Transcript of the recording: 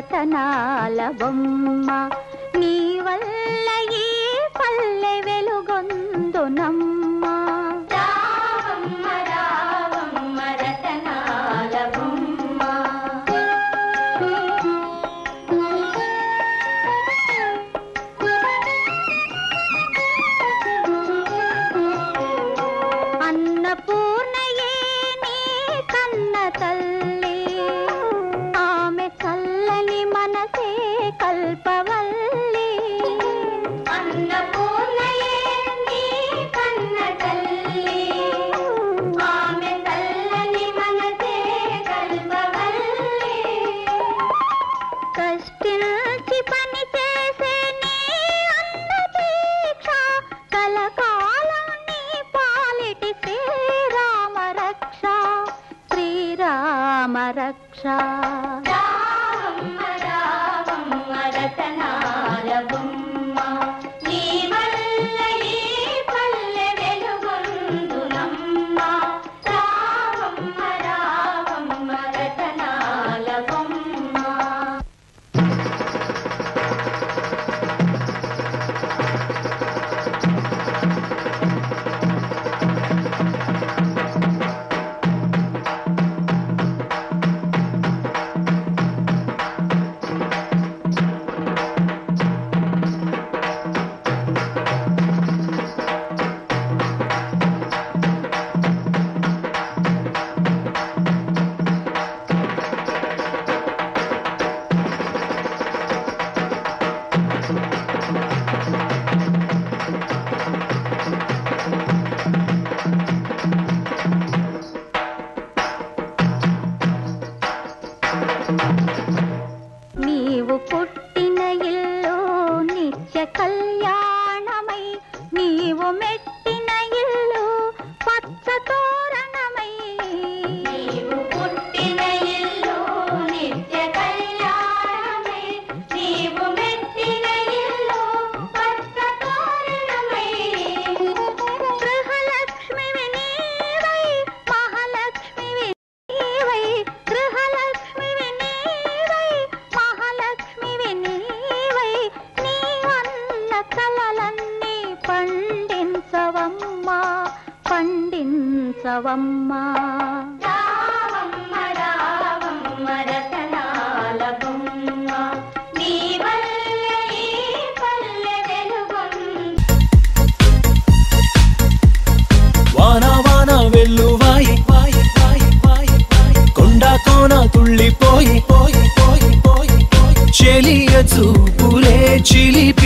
రతనాల బొమ్మ నీ వల్ల ఈ పల్లె వెలుగొందునమ్మ. रक्षा। నీవు పొట్టు పండించవమ్మా పండించవమ్మా. వెల్లువాయి కొండ కోన తుళ్ళిపోయి చెలియ చూపులే చిలిపి